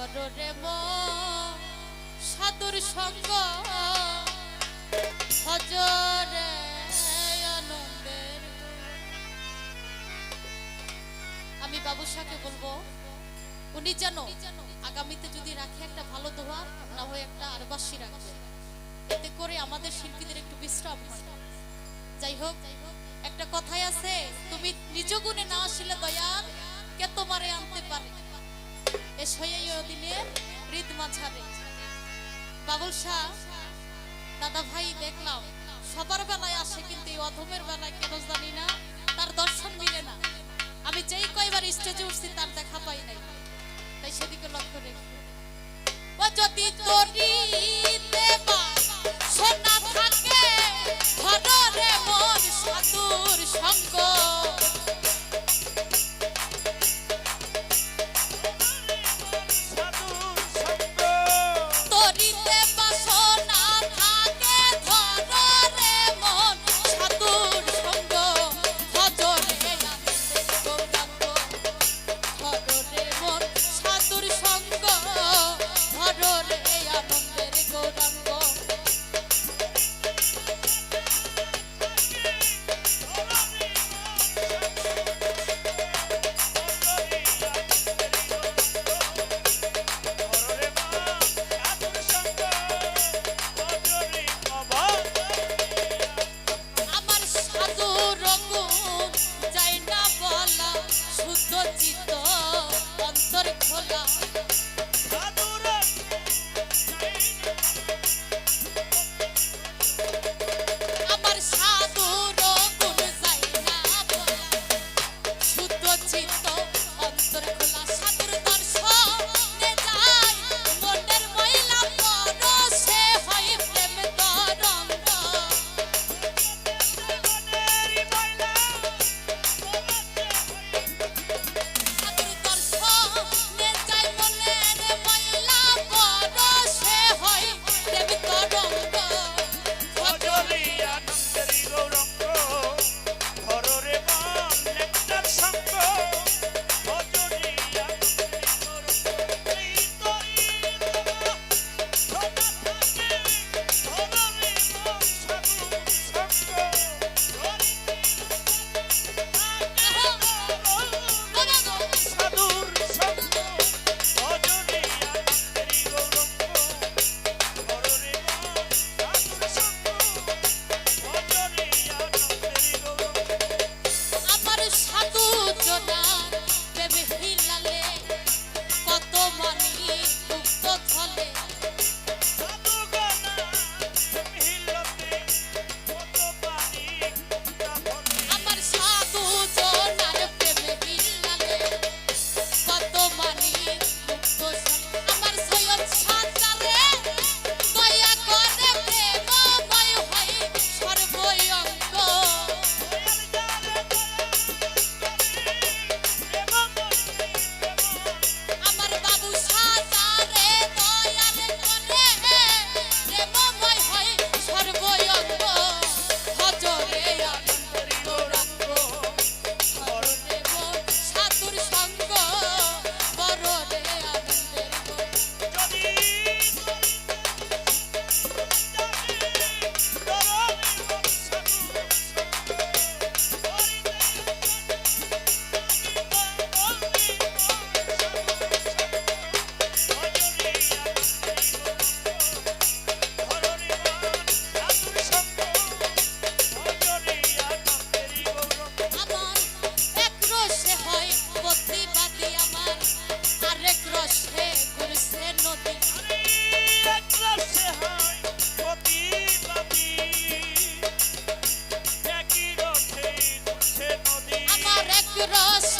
ধরো সাধুর সঙ্গ। আনন্দের আমি বাবুসাকে বলব, উনি যেন আগামীতে যদি রাখে একটা ভালো দোয়া, না হয় একটা আরবাসী রাখবে এতে করে আমাদের শিল্পীদের একটু বিশ্রাম যাই হোক, একটা কথাই আছে, তুমি নিজ গুণে না আসলে দয়াল, কে তোমারে আনতে পারে এ দিনে হৃদ মাঝারে বাবুল শাহ দাদা ভাই, দেখলাম সবার বেলায় আসে কিন্তু এই অধমের বেলায় কেন জানি না, তার দর্শন মিলে না। আমি যেই কয়বার স্টেজে উঠছি তার দেখা পাই নাই। তাই সেদিকে লক্ষ্য রেখে। ও যদি তোরি থাকে, ধরে সাধুর সঙ্গ। grossa.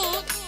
গুণ